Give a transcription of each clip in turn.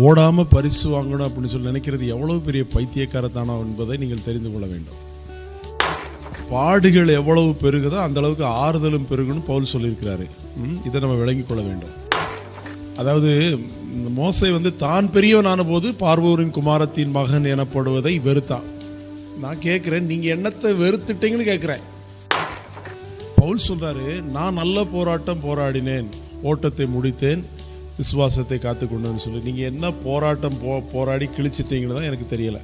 ஓடாமல் பரிசு வாங்கணும் அப்படின்னு சொல்லி நினைக்கிறது எவ்வளவு பெரிய பைத்தியக்காரத்தானோ என்பதை நீங்கள் தெரிந்து கொள்ள வேண்டும். பாடுகள் எவ்வளவு பெருகுதோ அந்த அளவுக்கு ஆறுதலும் பெருகுன்னு பவுல் சொல்லியிருக்கிறாரு. ம், இதை நம்ம விளங்கிக் கொள்ள வேண்டும். அதாவது இந்த மோசை வந்து தான் பெரியவனான போது பார்வோரின் குமாரத்தின் மகன் எனப்படுவதை வெறுத்தான். நான் கேட்குறேன் நீங்கள் என்னத்தை வெறுத்துட்டீங்கன்னு கேட்குறேன். பவுல் சொல்கிறாரு நான் நல்ல போராட்டம் போராடினேன் ஓட்டத்தை முடித்தேன் விசுவாசத்தை காத்துக்கொண்டுன்னு சொல்லி. நீங்கள் என்ன போராட்டம் போ போராடி கிழிச்சிட்டீங்கன்னு தான் எனக்கு தெரியலை.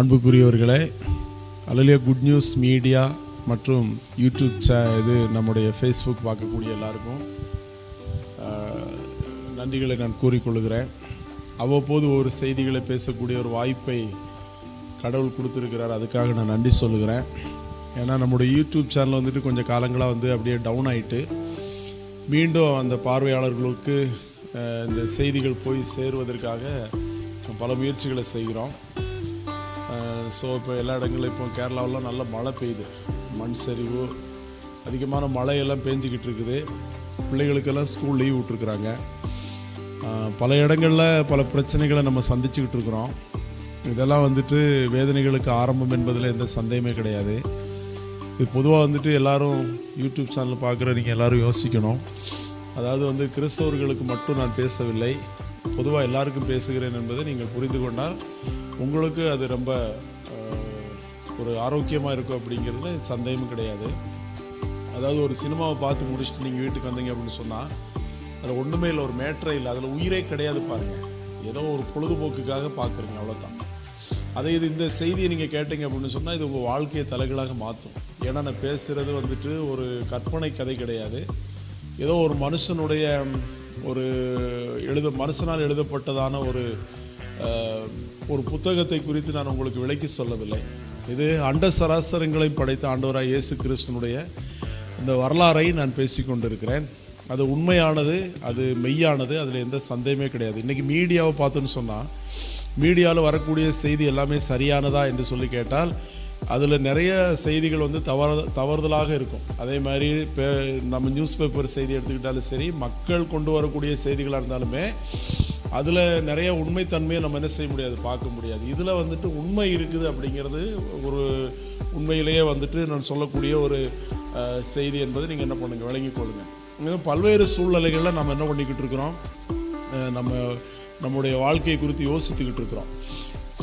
அன்புக்குரியவர்களே அலலியா குட் நியூஸ் மீடியா மற்றும் யூடியூப் சே இது நம்முடைய ஃபேஸ்புக் பார்க்கக்கூடிய எல்லாருக்கும் நன்றிகளை நான் கூறிக்கொள்கிறேன். அவ்வப்போது ஒரு செய்திகளை பேசக்கூடிய ஒரு வாய்ப்பை கடவுள் கொடுத்துருக்கிறார். அதுக்காக நான் நன்றி சொல்லுகிறேன். ஏன்னா நம்முடைய யூடியூப் சேனல் வந்துட்டு கொஞ்சம் காலங்களாக வந்து அப்படியே டவுன் ஆயிட்டு மீண்டும் அந்த பார்வையாளர்களுக்கு இந்த செய்திகள் போய் சேருவதற்காக பல முயற்சிகளை செய்கிறோம். ஸோ இப்போ எல்லா இடங்களும் இப்போ கேரளாவெல்லாம் நல்ல மழை பெய்யுது. மண் சரிவு அதிகமான மழையெல்லாம் பேஞ்சிக்கிட்டு இருக்குது. பிள்ளைகளுக்கெல்லாம் ஸ்கூல் லீவ் விட்டுருக்குறாங்க. பல இடங்களில் பல பிரச்சனைகளை நம்ம சந்திச்சுக்கிட்டு இருக்கிறோம். இதெல்லாம் வந்துட்டு வேதனைகளுக்கு ஆரம்பம் என்பதில் எந்த சந்தேகமே கிடையாது. இது பொதுவாக வந்துட்டு எல்லாரும் யூடியூப் சேனல் பார்க்குற நீங்கள் எல்லாரும் யோசிக்கணும். அதாவது வந்து கிறிஸ்தவர்களுக்கு மட்டும் நான் பேசவில்லை. பொதுவாக எல்லாருக்கும் பேசுகிறேன் என்பதை நீங்கள் புரிந்து கொண்டால் உங்களுக்கு அது ரொம்ப ஒரு ஆரோக்கியமாக இருக்கும் அப்படிங்கிறதுல சந்தேகமும் கிடையாது. அதாவது ஒரு சினிமாவை பார்த்து முடிச்சுட்டு நீங்கள் வீட்டுக்கு வந்தீங்க அப்படின்னு சொன்னால் அதில் ஒன்றுமே இல்லை ஒரு மேட்ரே இல்லை. அதில் உயிரே கிடையாது பாருங்கள் ஏதோ ஒரு பொழுதுபோக்குக்காக பார்க்குறீங்க அவ்வளோதான் அதே இது இந்த செய்தியை நீங்கள் கேட்டீங்க அப்படின்னு சொன்னால் இது உங்கள் வாழ்க்கையை தலைகளாக மாற்றும் ஏன்னா நான் பேசுகிறது வந்துட்டு ஒரு கற்பனை கதை கிடையாது. ஏதோ ஒரு மனுஷனுடைய ஒரு எழுத மனுஷனால் எழுதப்பட்டதான ஒரு ஒரு புத்தகத்தை குறித்து நான் உங்களுக்கு விளக்கி சொல்லவில்லை. இது அண்ட சராசரங்களை படைத்த ஆண்டவராக இயேசு கிறிஸ்தனுடைய இந்த வரலாறை நான் பேசி கொண்டிருக்கிறேன் அது உண்மையானது அது மெய்யானது அதில் எந்த சந்தேகமே கிடையாது. இன்றைக்கி மீடியாவை பார்த்தோன்னு சொன்னால் மீடியாவில் வரக்கூடிய செய்தி எல்லாமே சரியானதா என்று சொல்லி கேட்டால் அதில் நிறைய செய்திகள் வந்து தவறு தவறுதலாக இருக்கும். அதே மாதிரி இப்போ நம்ம நியூஸ் பேப்பர் செய்தி எடுத்துக்கிட்டாலும் சரி மக்கள் கொண்டு வரக்கூடிய செய்திகளாக இருந்தாலுமே அதில் நிறைய உண்மைத்தன்மையை நம்ம என்ன செய்ய முடியாது பார்க்க முடியாது. இதில் வந்துட்டு உண்மை இருக்குது அப்படிங்கிறது ஒரு உண்மையிலேயே வந்துட்டு நான் சொல்லக்கூடிய ஒரு செய்தி என்பதை நீங்கள் என்ன பண்ணுங்கள் விளங்கிக் கொள்ளுங்க. பல்வேறு சூழ்நிலைகளில் நம்ம என்ன பண்ணிக்கிட்டு இருக்கிறோம்? நம்ம நம்முடைய வாழ்க்கையை குறித்து யோசித்துக்கிட்டு இருக்கிறோம்.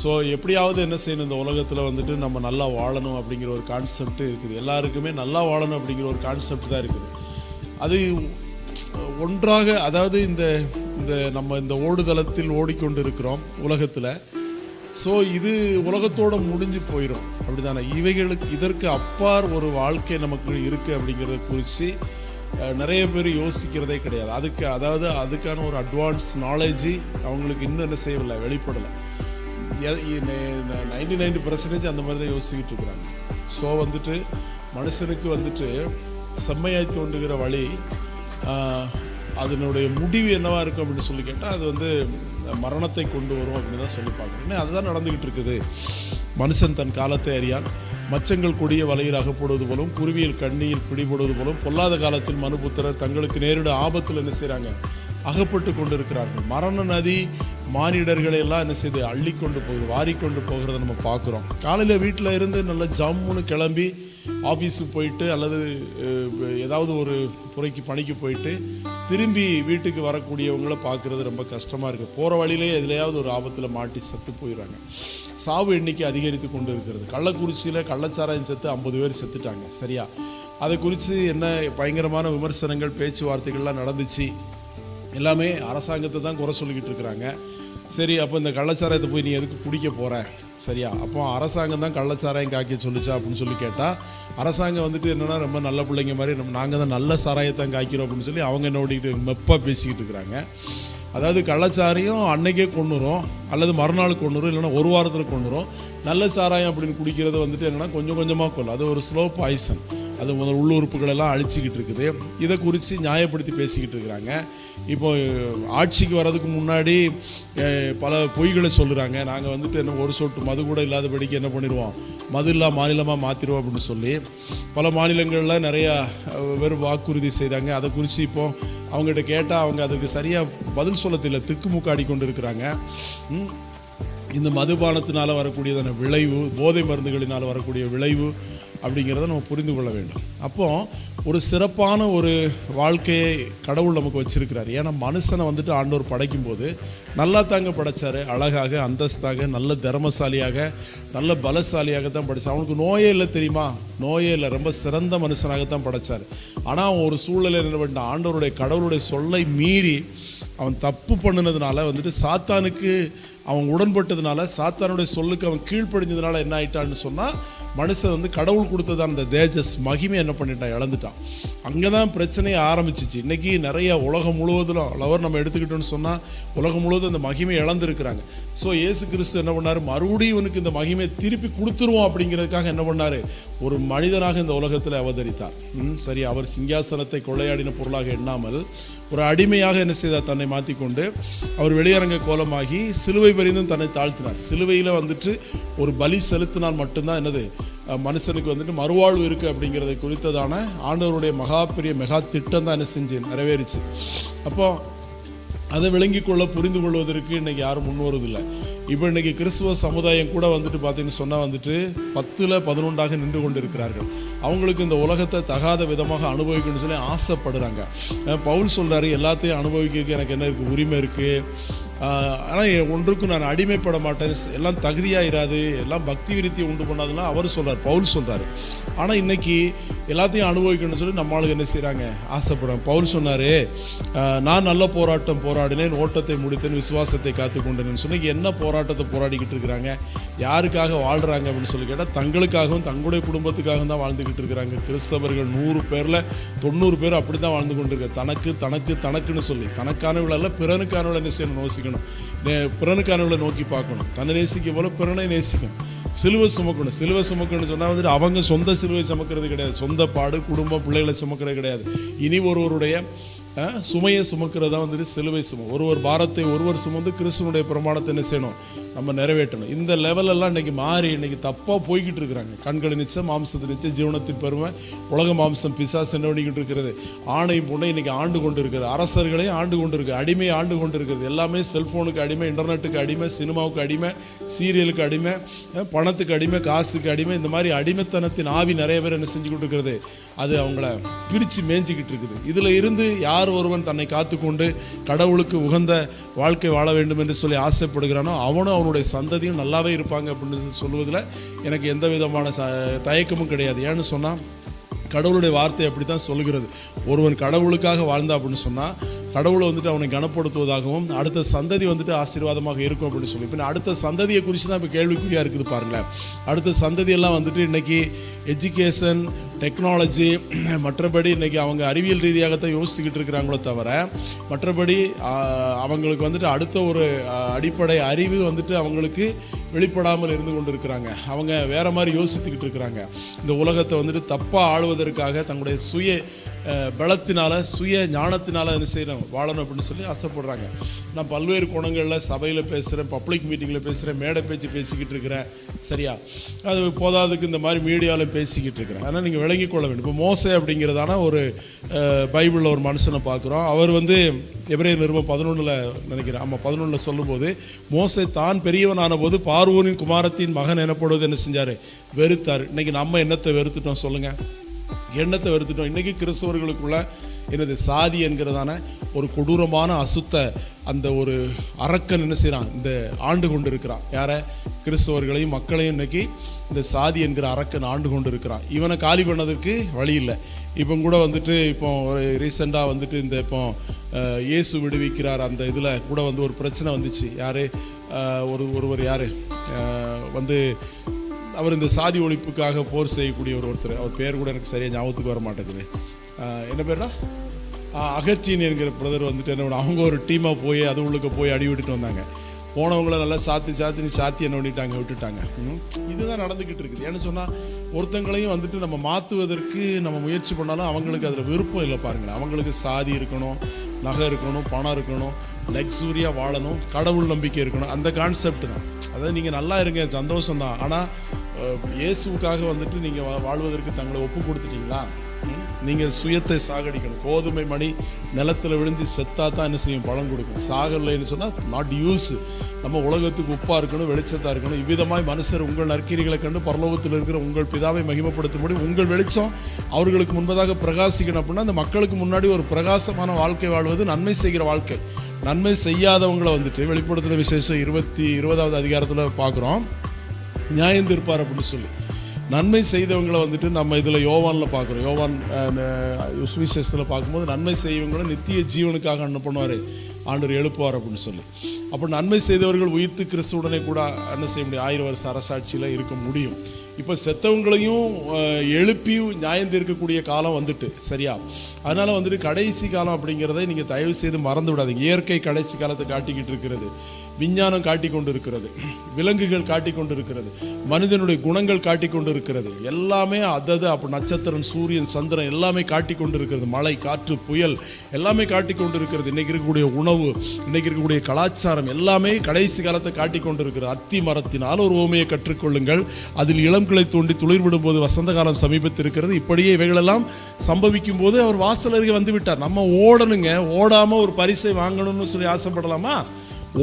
ஸோ எப்படியாவது என்ன செய்யணும்? இந்த உலகத்தில் வந்துட்டு நம்ம நல்லா வாழணும் அப்படிங்கிற ஒரு கான்செப்ட் இருக்குது. எல்லாருக்குமே நல்லா வாழணும் அப்படிங்கிற ஒரு கான்செப்ட் தான் இருக்குது. அது ஒன்றாக அதாவது இந்த இந்த நம்ம இந்த ஓடுதளத்தில் ஓடிக்கொண்டு இருக்கிறோம் உலகத்தில். ஸோ இது உலகத்தோடு முடிஞ்சு போயிடும் அப்படிதானே? இவைகளுக்கு இதற்கு அப்பார் ஒரு வாழ்க்கை நமக்கு இருக்குது அப்படிங்கிறத குறித்து நிறைய பேர் யோசிக்கிறதே கிடையாது. அதுக்கு அதாவது அதுக்கான ஒரு அட்வான்ஸ் நாலேஜி அவங்களுக்கு இன்னும் என்ன செய்யவில்லை வெளிப்படலை. நைன்டி நைன்டி பர்சன்டேஜ் அந்த மாதிரி தான் யோசிச்சுக்கிட்டு இருக்கிறாங்க. ஸோ வந்துட்டு மனுஷனுக்கு வந்துட்டு செம்மையாய் தோன்றுகிற வழி அதனுடைய முடிவு என்னவா இருக்கும் அப்படின்னு சொல்லி கேட்டால் அது வந்து மரணத்தை கொண்டு வரும் அப்படின்னு தான் சொல்லி பார்க்குறேன். அதுதான் நடந்துக்கிட்டு இருக்குது. மனுஷன் தன் காலத்தை அறியான். மச்சங்கள் கொடிய வலையில் அகப்படுவது போலும் குருவியல் கண்ணியில் பிடிபடுவது போலும் பொல்லாத காலத்தில் மனுபுத்திரர் தங்களுக்கு நேரிட ஆபத்தில் என்ன செய்கிறாங்க அகப்பட்டு கொண்டிருக்கிறார்கள். மரண நதி மானிடர்களை எல்லாம் என்ன செய்து அள்ளி கொண்டு போகுது வாரிக்கொண்டு போகிறத நம்ம பார்க்குறோம். காலையில் வீட்டில் இருந்து நல்ல ஜம்முன்னு கிளம்பி ஆஃபீஸுக்கு போயிட்டு அல்லது ஏதாவது ஒரு துறைக்கு பணிக்கு போயிட்டு திரும்பி வீட்டுக்கு வரக்கூடியவங்கள பார்க்குறது ரொம்ப கஷ்டமாக இருக்குது போகிற வழியிலே எதுலையாவது ஒரு ஆபத்தில் மாட்டி செத்து போயிடுறாங்க. சாவு எண்ணிக்கை அதிகரித்து கொண்டு இருக்கிறது கள்ளக்குறிச்சியில் கள்ளச்சாராயம் செத்து ஐம்பது பேர் செத்துட்டாங்க. சரியா? அதை குறித்து என்ன பயங்கரமான விமர்சனங்கள் பேச்சுவார்த்தைகள்லாம் நடந்துச்சு. எல்லாமே அரசாங்கத்தை தான் குறை சொல்லிக்கிட்டு இருக்கிறாங்க. சரி அப்போ இந்த கள்ளச்சாராயத்தை போய் நீ எதுக்கு குடிக்க போகிற சரியா? அப்போ அரசாங்கம் தான் கள்ளச்சாராயம் காய்க்க சொல்லுச்சா அப்படின்னு சொல்லி கேட்டால் அரசாங்கம் வந்துட்டு என்னென்னா ரொம்ப நல்ல பிள்ளைங்க மாதிரி நம்ம நாங்கள் தான் நல்ல சாராயத்தான் காய்க்கிறோம் அப்படின்னு சொல்லி அவங்க என்ன ஓடிக்கிட்டு மெப்பாக பேசிக்கிட்டு இருக்கிறாங்க. அதாவது கள்ளச்சாரையும் அன்னைக்கே கொண்டுரும் அல்லது மறுநாள் கொண்டுரும் இல்லைன்னா ஒரு வாரத்தில் கொண்டுரும் நல்ல சாராயம் அப்படின்னு குடிக்கிறது வந்துட்டு என்னன்னா கொஞ்சம் கொஞ்சமாக கொள்ளும் அது ஒரு ஸ்லோ பாய்சன் அது முதல் உள்ளுறுப்புகள் எல்லாம் அழிச்சிக்கிட்டு இருக்குது. இதை குறித்து நியாயப்படுத்தி பேசிக்கிட்டு இருக்கிறாங்க. இப்போ ஆட்சிக்கு வர்றதுக்கு முன்னாடி பல பொய்களை சொல்லுறாங்க. நாங்கள் வந்துட்டு என்ன ஒரு சொட்டு மது கூட இல்லாதபடிக்கு என்ன பண்ணிடுவோம்? மது இல்லா மாநிலமாக மாற்றிடுவோம் அப்படின்னு சொல்லி பல மாநிலங்களில் நிறையா வெறும் வாக்குறுதி செய்கிறாங்க அதை குறித்து இப்போது அவங்ககிட்ட கேட்டால் அவங்க அதுக்கு சரியாக பதில் சொல்ல தெரியல திக்குமுக்காடி கொண்டு இருக்கிறாங்க இந்த மதுபானத்தினால வரக்கூடியதான விளைவு போதை மருந்துகளினால் வரக்கூடிய விளைவு அப்படிங்கிறத நம்ம புரிந்து கொள்ள வேண்டும். அப்போது ஒரு சிறப்பான ஒரு வாழ்க்கையை கடவுள் நமக்கு வச்சிருக்கிறார். ஏன்னா மனுஷனை வந்துட்டு ஆண்டவர் படைக்கும் போது நல்லா தாங்க படைத்தார் அழகாக அந்தஸ்தாக நல்ல திறமசாலியாக நல்ல பலசாலியாக தான் படைச்சார். அவனுக்கு நோயே இல்லை தெரியுமா? நோயே இல்லை. ரொம்ப சிறந்த மனுஷனாகத்தான் படைச்சார். ஆனால் அவன் ஒரு சூழ்நிலை என்ன ஆண்டவருடைய கடவுளுடைய சொல்லை மீறி அவன் தப்பு பண்ணினதுனால வந்துட்டு சாத்தானுக்கு அவன் உடன்பட்டதுனால சாத்தானுடைய சொல்லுக்கு அவன் கீழ்ப்படிஞ்சதுனால என்ன ஆயிட்டான்னு சொன்னால் மனுஷன் வந்து கடவுள் கொடுத்ததான அந்த தேஜஸ் மகிமை என்ன பண்ணிட்டான்? இழந்துட்டான். அங்கே தான் பிரச்சனையை ஆரம்பிச்சிச்சு. இன்றைக்கி நிறைய உலகம் முழுவதும் லவர் நம்ம எடுத்துக்கிட்டோம்னு சொன்னால் உலகம் முழுவதும் அந்த மகிமை இழந்திருக்கிறாங்க. ஸோ இயேசு கிறிஸ்து என்ன பண்ணார்? மறுபடியும் இவனுக்கு இந்த மகிமையை திருப்பி கொடுத்துருவோம் அப்படிங்கிறதுக்காக என்ன பண்ணார்? ஒரு மனிதனாக இந்த உலகத்தில் அவதரித்தார். ம், சரி அவர் சிங்காசனத்தை கொள்ளையாடின பொருளாக எண்ணாமல் ஒரு அடிமையாக என்ன செய்தார்? தன்னை மாற்றிக்கொண்டு அவர் வெளியரங்க கோலமாகி சிலுவை பரிந்தும் தன்னை தாழ்த்தினார். சிலுவையில் வந்துட்டு ஒரு பலி செலுத்தினால் மட்டும்தான் என்னது மனுஷனுக்கு வந்துட்டு மறுவாழ்வு இருக்குது அப்படிங்கிறத குறித்ததான ஆண்டவருடைய மகா பெரிய மெகா திட்டம் தான் என்ன செஞ்சு நிறைவேறிச்சு. அப்போ அதை விளங்கி கொள்ள புரிந்து கொள்வதற்கு இன்னைக்கு யாரும் முன் வருவதில்லை. இப்போ இன்னைக்கு கிறிஸ்துவ சமுதாயம் கூட வந்துட்டு பார்த்தீங்கன்னு சொன்னால் வந்துட்டு பத்தில் பதினொன்றாக நின்று கொண்டு இருக்கிறார்கள் அவங்களுக்கு இந்த உலகத்தை தகாத விதமாக அனுபவிக்கணும்னு சொல்லி ஆசைப்படுறாங்க. பவுல் சொல்கிறாரு எல்லாத்தையும் அனுபவிக்க எனக்கு என்ன இருக்குது உரிமை இருக்குது ஆனால் ஒன்றுக்கும் நான் அடிமைப்பட மாட்டேன். எல்லாம் தகுதியாயிராது எல்லாம் பக்தி விருத்தி உண்டு பண்ணாதுன்னா அவர் சொல்கிறார் பவுல் சொல்கிறார் ஆனால் இன்னைக்கு எல்லாத்தையும் அனுபவிக்கணும்னு சொல்லி நம்ம ஆளுங்க என்ன செய்கிறாங்க ஆசைப்படுறாங்க. பவுல் சொன்னார் நான் நல்ல போராட்டம் போராடினேன் ஓட்டத்தை முடித்தேன் விசுவாசத்தை காத்து கொண்டேன்னு சொன்னி என்ன போராட்டத்தை போராடிக்கிட்டு இருக்கிறாங்க? யாருக்காக வாழ்கிறாங்க அப்படின்னு சொல்லி கேட்டால் தங்களுக்காகவும் தங்களுடைய குடும்பத்துக்காகவும் தான் வாழ்ந்துக்கிட்டு இருக்கிறாங்க. கிறிஸ்தவர்கள் நூறு பேரில் தொண்ணூறு பேர் அப்படி தான் வாழ்ந்து கொண்டிருக்காங்க. தனக்கு தனக்கு தனக்குன்னு சொல்லி தனக்கானவள் அல்ல பிறனுக்கானவள் என்ன செய்யணும்? யோசிக்கணும். நே- பிறனுக்கானவளை நோக்கி பார்க்கணும். தன்னை நேசிக்க போல பிறனை நேசிக்கும்? சிலுவை சுமக்கணும். சிலுவை சுமக்கணும்னு சொன்னால் வந்துட்டு அவங்க சொந்த சிலுவை சுமக்கிறது கிடையாது. சொந்த பாடு குடும்பம் பிள்ளைகளை சுமக்கிறது கிடையாது. இனி ஒருவருடைய சுமையை சுமக்கிறது தான் வந்துட்டு சிலுவை சும. ஒருவர் பாரத்தை ஒருவர் சுமந்து கிறிஸ்துவனுடைய பிரமாணத்தை என்ன செய்யணும்? நம்ம நிறைவேற்றணும். இந்த லெவலெல்லாம் இன்னைக்கு மாறி இன்னைக்கு தப்பாக போய்கிட்டு இருக்கிறாங்க. கண்களை நிச்சயம் மாம்சத்தை நிச்சயம் ஜீவனத்தின் பெருமை உலக மாம்சம் பிசா என்ன பண்ணிக்கிட்டு இருக்கிறது? ஆணை பொண்ணை இன்றைக்கி ஆண்டு கொண்டு இருக்கிறது அரசர்களையும் ஆண்டு கொண்டு இருக்குது அடிமை ஆண்டு கொண்டு இருக்கிறது எல்லாமே செல்ஃபோனுக்கு அடிமை இன்டர்நெட்டுக்கு அடிமை சினிமாவுக்கு அடிமை சீரியலுக்கு அடிமை பணத்துக்கு அடிமை காசுக்கு அடிமை. இந்த மாதிரி அடிமைத்தனத்தின் ஆவி நிறைய பேர் என்ன செஞ்சுக்கிட்டு இருக்கிறது? அது அவங்கள பிரித்து மேய்ஞ்சிக்கிட்டு இருக்குது. இதில் இருந்து யார் ஒருவன் தன்னை காத்துக்கொண்டு கடவுளுக்கு உகந்த வாழ்க்கை வாழ வேண்டும் என்று சொல்லி ஆசைப்படுகிறானோ அவனும் அவனுடைய சந்ததியும் நல்லாவே இருப்பாங்க அப்படின்னு சொல்லுவதில் எனக்கு எந்த விதமான ச தயக்கமும் கிடையாது. ஏன்னு சொன்னால் கடவுளுடைய வார்த்தை அப்படி தான் சொல்லுகிறது. ஒருவன் கடவுளுக்காக வாழ்ந்தா அப்படின்னு சொன்னால் கடவுளை வந்துட்டு அவனை கனப்படுத்துவதாகவும் அடுத்த சந்ததி வந்துட்டு ஆசீர்வாதமாக இருக்கும் அப்படின்னு சொல்லி. இப்போ அடுத்த சந்ததியை குறித்து தான் இப்போ கேள்விக்குறியாக இருக்குது பாருங்களேன். அடுத்த சந்ததியெல்லாம் வந்துட்டு இன்றைக்கி எஜுகேஷன் டெக்னாலஜி மற்றபடி இன்றைக்கி அவங்க அறிவியல் ரீதியாகத்தான் யோசிச்சுக்கிட்டு இருக்கிறாங்களோ தவிர மற்றபடி அவங்களுக்கு வந்துட்டு அடுத்த ஒரு அடிப்படை அறிவு வந்துட்டு அவங்களுக்கு வெளிப்படாமல் இருந்து கொண்டு இருக்கிறாங்க அவங்க வேற மாதிரி யோசித்துக்கிட்டு இருக்கிறாங்க. இந்த உலகத்தை வந்துட்டு தப்பாக ஆளுவதற்காக தங்களுடைய சுய பலத்தினால சுய ஞானத்தினால என்ன செய்யணும் வாழணும் அப்படின்னு சொல்லி ஆசைப்படுறாங்க. நான் பல்வேறு கோணங்களில் சபையில் பேசுகிறேன் பப்ளிக் மீட்டிங்கில் பேசுகிறேன் மேடை பேச்சு பேசிக்கிட்டு இருக்கிறேன். சரியா? அது போதாதுக்கு இந்த மாதிரி மீடியாவில் பேசிக்கிட்டு இருக்கிறேன். ஆனால் நீங்கள் விளங்கிக் கொள்ள வேண்டும். இப்போ மோசை அப்படிங்கிறதான ஒரு பைபிளில் ஒரு மனுஷனை பார்க்குறோம். அவர் வந்து எவரே நிருபம் பதினொன்றில் நினைக்கிறேன். ஆமாம் பதினொன்றில் சொல்லும்போது மோசை தான் பெரியவனான போது பார்வோனின் குமாரத்தின் மகன் எனப்படுவது என்ன செஞ்சார்? வெறுத்தார். இன்றைக்கி நம்ம என்னத்தை வெறுத்துட்டோம் சொல்லுங்கள் எண்ணத்தை வெறுத்துட்டோம். இன்றைக்கி கிறிஸ்தவர்களுக்குள்ள என்னது சாதி என்கிறதான ஒரு கொடூரமான அசுத்த அந்த ஒரு அரக்கன் என்ன செய்கிறான் இந்த ஆண்டு கொண்டு இருக்கிறான் யாரை? கிறிஸ்தவர்களையும் மக்களையும் இன்னைக்கு இந்த சாதி என்கிற அரக்கன் ஆண்டு கொண்டு இருக்கிறான் இவனை காலி பண்ணதற்கு வழி இல்லை. இப்போ கூட வந்துட்டு இப்போ ஒரு ரீசெண்டாக வந்துட்டு இந்த இப்போ இயேசு விடுவிக்கிறார் அந்த இதில் கூட வந்து ஒரு பிரச்சனை வந்துச்சு. யார்? ஒரு ஒருவர் யார்? வந்து அவர் இந்த சாதி ஒழிப்புக்காக போர் செய்யக்கூடிய ஒரு ஒருத்தர். அவர் பேர் கூட எனக்கு சரியாக ஞாபகத்துக்கு வர மாட்டேங்குது. என்ன பேர்னா அகச்சின் என்கிற பிரதர் வந்துட்டு என்ன அவங்க ஒரு டீமாக போய் அது உள்ளுக்கு போய் அடி விட்டுட்டு வந்தாங்க. போனவங்கள நல்லா சாத்தி சாத்தி சாத்தி என்ன பண்ணிட்டாங்க விட்டுட்டாங்க. இதுதான் நடந்துக்கிட்டு இருக்குது. ஏன்னு சொன்னால் ஒருத்தங்களையும் வந்துட்டு நம்ம மாற்றுவதற்கு நம்ம முயற்சி பண்ணாலும் அவங்களுக்கு அதில் விருப்பம் இல்லை பாருங்களேன். அவங்களுக்கு சாதி இருக்கணும் நகை இருக்கணும் பணம் இருக்கணும் லக்ஸூரியாக வாழணும் கடவுள் நம்பிக்கை இருக்கணும். அந்த கான்செப்ட் தான். அதாவது நீங்கள் நல்லா இருங்க சந்தோஷம் தான் ஆனால் இயேசுவுக்காக வந்துட்டு நீங்கள் வாழ்வதற்கு தங்களை ஒப்பு கொடுத்துட்டீங்களா? நீங்கள் சுயத்தை சாகடிக்கணும். கோதுமை மணி நிலத்துல விழுந்து செத்தா தான் என்ன செய்யும்? பழம் கொடுக்கும். சாகலைன்னு சொன்னால் நாட் யூஸ் நம்ம உலகத்துக்கு உப்பாக இருக்கணும் வெளிச்சத்தாக இருக்கணும். இவ்விதமாய் மனுஷர் உங்கள் நற்கிரிகளை கண்டு பரலோகத்தில் இருக்கிற உங்கள் பிதாவை மகிமப்படுத்தும்படி உங்கள் வெளிச்சம் அவர்களுக்கு முன்பதாக பிரகாசிக்கணும் அப்படின்னா அந்த மக்களுக்கு முன்னாடி ஒரு பிரகாசமான வாழ்க்கை வாழ்வது நன்மை செய்கிற வாழ்க்கை. நன்மை செய்யாதவங்களை வந்துட்டு வெளிப்படுத்துகிற விசேஷம் இருபத்தி இருபதாவது அதிகாரத்தில் பார்க்குறோம் நியாயம் தீர்ப்பார் அப்படின்னு சொல்லி. நன்மை செய்தவங்களை வந்துட்டு நம்ம இதில் யோவானில் பார்க்குறோம். யோவான் சுவிசேஷத்தில் பார்க்கும்போது நன்மை செய்வங்களை நித்திய ஜீவனுக்காக என்ன பண்ணுவார். ஆண்டவர் எழுப்புவார் அப்படின்னு சொல்லி. அப்போ நன்மை செய்தவர்கள் உயிர்த்து கிறிஸ்துவுடனே கூட என்ன செய்ய முடியும். ஆயிரம் வருஷ அரசாட்சியில் இருக்க முடியும். இப்போ செத்தவங்களையும் எழுப்பி நியாயம் தீர்க்கக்கூடிய காலம் வந்துட்டு சரியா? அதனால் வந்துட்டு கடைசி காலம் அப்படிங்கிறதை நீங்கள் தயவு செய்து மறந்து விடாதீங்க. இயற்கை கடைசி காலத்தை காட்டிக்கிட்டு இருக்கிறது. விஞ்ஞானம் காட்டி கொண்டு இருக்கிறது விலங்குகள் காட்டி கொண்டு இருக்கிறது மனிதனுடைய குணங்கள் காட்டி கொண்டு இருக்கிறது எல்லாமே அதது அப்போ நட்சத்திரம் சூரியன் சந்திரன் எல்லாமே காட்டி கொண்டு இருக்கிறது மழை காற்று புயல் எல்லாமே காட்டி கொண்டு இருக்கிறது இன்னைக்கு இருக்கக்கூடிய உணவு இன்னைக்கு இருக்கக்கூடிய கலாச்சாரம் எல்லாமே கடைசி காலத்தை காட்டி கொண்டு இருக்கிறது அத்தி மரத்தினால் ஒரு ஓமையை கற்றுக்கொள்ளுங்கள் அதில் இளம் கிளை தோண்டி துளிர் விடும்போது வசந்த காலம் சமீபத்தில் இருக்கிறது இப்படியே இவைகளெல்லாம் சம்பவிக்கும் போது அவர் வாசல் அருகே வந்து விட்டார் நம்ம ஓடணுங்க. ஓடாம ஒரு பரிசை வாங்கணும்னு சொல்லி ஆசைப்படலாமா?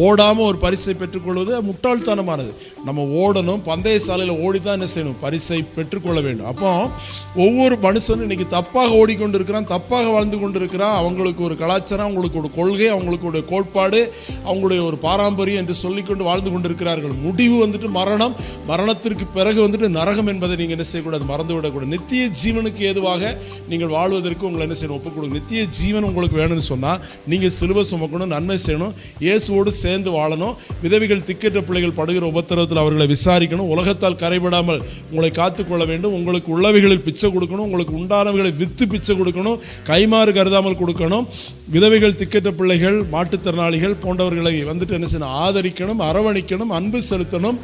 ஓடாமல் ஒரு பரிசை பெற்றுக்கொள்வது முட்டாள்தனமானது. நம்ம ஓடணும் பந்தய சாலையில் ஓடி தான் என்ன செய்யணும்? பரிசை பெற்றுக்கொள்ள வேண்டும். அப்போ ஒவ்வொரு மனுஷனும் இன்னைக்கு தப்பாக ஓடிக்கொண்டிருக்கிறான் தப்பாக வாழ்ந்து கொண்டிருக்கிறான். அவங்களுக்கு ஒரு கலாச்சாரம் அவங்களுக்கு ஒரு கொள்கை அவங்களுக்கு ஒரு கோட்பாடு அவங்களுடைய ஒரு பாரம்பரியம் என்று சொல்லிக்கொண்டு வாழ்ந்து கொண்டிருக்கிறார்கள். முடிவு வந்துட்டு மரணம். மரணத்திற்கு பிறகு வந்துட்டு நரகம் என்பதை நீங்கள் என்ன செய்யக்கூடாது மறந்து விடக்கூடாது நித்திய ஜீவனுக்கு ஏதுவாக நீங்கள் வாழ்வதற்கு உங்களை என்ன செய்யணும் ஒப்புக் கொடுங்க நித்திய ஜீவன் உங்களுக்கு வேணும்னு சொன்னால் நீங்கள் சிலுவை சுமக்கணும் நன்மை செய்யணும். இயேசுவோடு சேர்ந்து வாழணும். விதவிகள் திக்கற்ற பிள்ளைகள் படுகிற உபத்திரவத்தில் அவர்களை விசாரிக்கணும். உலகத்தால் கரைபடாமல் உங்களை காத்துக்கொள்ள வேண்டும். உங்களுக்கு உள்ளவைகளில் பிச்சை கொடுக்கணும். உங்களுக்கு உண்டானவைகளை வித்து பிச்சை கொடுக்கணும். கைமாறு கருதாமல் கொடுக்கணும். விதவைகள் திக்கற்ற பிள்ளைகள் மாற்றுத்திறனாளிகள் போன்றவர்களை வந்துட்டு என்ன செய்யணும்? ஆதரிக்கணும் அரவணைக்கணும் அன்பு செலுத்தணும்.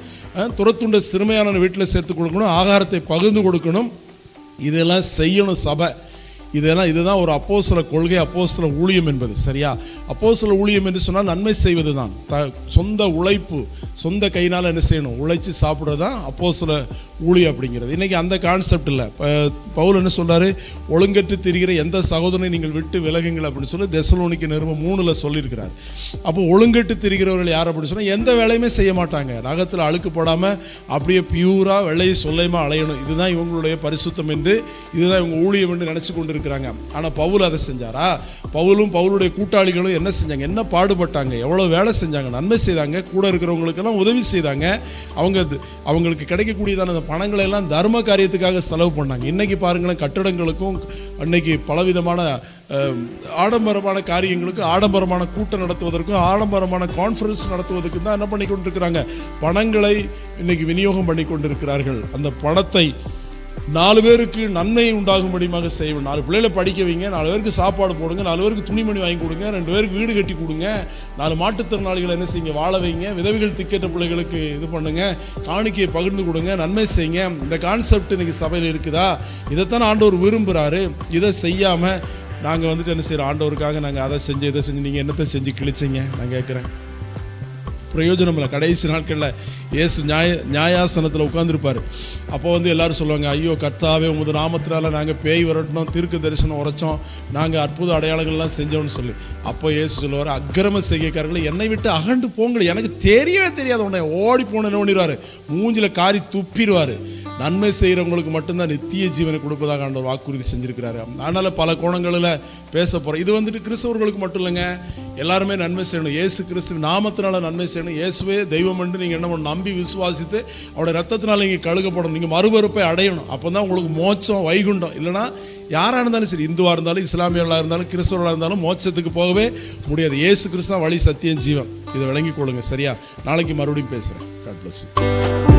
துரத்துண்ட சிறுமையான வீட்டில் சேர்த்து கொடுக்கணும். ஆகாரத்தை பகிர்ந்து கொடுக்கணும். இதெல்லாம் செய்யணும் சபை. இதெல்லாம் இதுதான் ஒரு அப்போஸ்தல கொள்கை அப்போஸ்தல ஊழியம் என்பது. சரியா? அப்போஸ்தல ஊழியம் என்று சொன்னால் நன்மை செய்வது தான் த சொந்த உழைப்பு சொந்த கையினால் என்ன செய்யணும்? உழைச்சி சாப்பிட்றது தான் அப்போஸ்தல ஊழியம் அப்படிங்கிறது. இன்றைக்கி அந்த கான்செப்ட் இல்லை. பவுல் என்ன சொல்கிறாரு ஒழுங்கற்று திரிகிற எந்த சகோதரனை நீங்கள் விட்டு விலகுங்கள் அப்படின்னு சொல்லி தெசலோனிக்கு நிறுவனம் மூணில் சொல்லியிருக்கிறார். அப்போ ஒழுங்கற்று திரிகிறவர்கள் யார் அப்படின்னு சொன்னால் எந்த வேலையுமே செய்ய மாட்டாங்க. நகத்தில் அழுக்கு போடாமல் அப்படியே பியூராக வெள்ளையை சொல்லையுமா அலையணும். இதுதான் இவங்களுடைய பரிசுத்தம் என்று இதுதான் இவங்க ஊழியம் என்று நினச்சி கொண்டு இருக்கிறாங்க ஆனால் பவுல் அதை செஞ்சாரா? பவுலும் பவுலுடைய கூட்டாளிகளும் என்ன செஞ்சாங்க? என்ன பாடுபட்டாங்க? எவ்வளோ வேலை செஞ்சாங்க? நன்மை செய்தாங்க? கூட இருக்கிறவங்களுக்கெல்லாம் உதவி செய்தாங்க. அவங்க அது- அவங்களுக்கு கிடைக்கக்கூடியதான அந்த பணங்களை எல்லாம் தர்ம காரியத்துக்காக செலவு பண்ணாங்க. இன்னைக்கு பாருங்களேன் கட்டடங்களுக்கும் அன்னைக்கு பலவிதமான ஆடம்பரமான காரியங்களுக்கும் ஆடம்பரமான கூட்டம் நடத்துவதற்கும் ஆடம்பரமான கான்ஃபரன்ஸ் நடத்துவதற்கும் தான் என்ன பண்ணி கொண்டிருக்கிறாங்க? பணங்களை இன்னைக்கு விநியோகம் பண்ணி கொண்டிருக்கிறார்கள். அந்த பணத்தை நாலு பேருக்கு நன்மை உண்டாகும்படியுமாக செய்வேன் நாலு பிள்ளைகளை படிக்க வைங்க நாலு பேருக்கு சாப்பாடு போடுங்க நாலு பேருக்கு துணிமணி வாங்கி கொடுங்க ரெண்டு பேருக்கு வீடு கட்டி கொடுங்க நாலு மாற்றுத்திறனாளிகளை என்ன செய்யுங்க வாழ வைங்க விதவைகள் திக்கெட்ட பிள்ளைகளுக்கு இது பண்ணுங்க காணிக்கையை பகிர்ந்து கொடுங்க நன்மை செய்யுங்க. இந்த கான்செப்ட் இன்னைக்கு சபையில் இருக்குதா? இதைத்தான் ஆண்டவர் விரும்புகிறாரு இதை செய்யாமல் நாங்கள் வந்துட்டு என்ன செய்கிறோம் ஆண்டவருக்காக நாங்கள் அதை செஞ்சு இதை செஞ்சு நீங்கள் என்னத்தை செஞ்சு கிழிச்சிங்க? நான் கேட்குறேன் பிரயோஜனம் இல்லை. கடைசி நாட்களில் இயேசு நியாய நியாயாசனத்தில் உட்காந்துருப்பார் அப்போ வந்து எல்லாரும் சொல்லுவாங்க ஐயோ கர்த்தாவே உமது நாமத்தினால நாங்கள் பேய் வரட்டினோம் தீர்க்க தரிசனம் உரைச்சோம். நாங்கள் அற்புத அடையாளங்கள்லாம் செஞ்சோம்னு சொல்லி. அப்போ இயேசு சொல்லுவார் அக்கிரம செய்கைக்காரர்களை என்னை விட்டு அகண்டு போங்கள். எனக்கு தெரியவே தெரியாது உடனே ஓடி போனேன்னு என்ன மூஞ்சில காரி துப்பிடுவார். நன்மை செய்கிறவங்களுக்கு மட்டும்தான் நித்திய ஜீவனை கொடுப்பதாக ஆண்டவர் வாக்குறுதி செஞ்சுருக்கிறாரு. அதனால் பல கோணங்களில் பேச போகிறோம் இது வந்துட்டு கிறிஸ்தவர்களுக்கு மட்டும் இல்லைங்க. எல்லாருமே நன்மை செய்யணும். ஏசு கிறிஸ்து நாமத்தினால நன்மை செய்யணும். இயேசுவே தெய்வம் என்று நீங்கள் என்ன பண்ணணும்? நம்பி விசுவாசித்து அவருடைய ரத்தத்தினால நீங்கள் கழுகப்படணும். நீங்கள் மறுபறுப்பை அடையணும். அப்போ தான் உங்களுக்கு மோட்சம் வைகுண்டம். இல்லைனா யாராக இருந்தாலும் சரி இந்துவாக இருந்தாலும் இஸ்லாமியர்களாக இருந்தாலும் கிறிஸ்தவர்களாக இருந்தாலும் மோட்சத்துக்கு போகவே முடியாது. ஏசு கிறிஸ்து தான் வழி சத்தியம் ஜீவன். இதை விளங்கிக் கொள்ளுங்க. சரியா? நாளைக்கு மறுபடியும் பேசுகிறேன் காட் பிளஸ்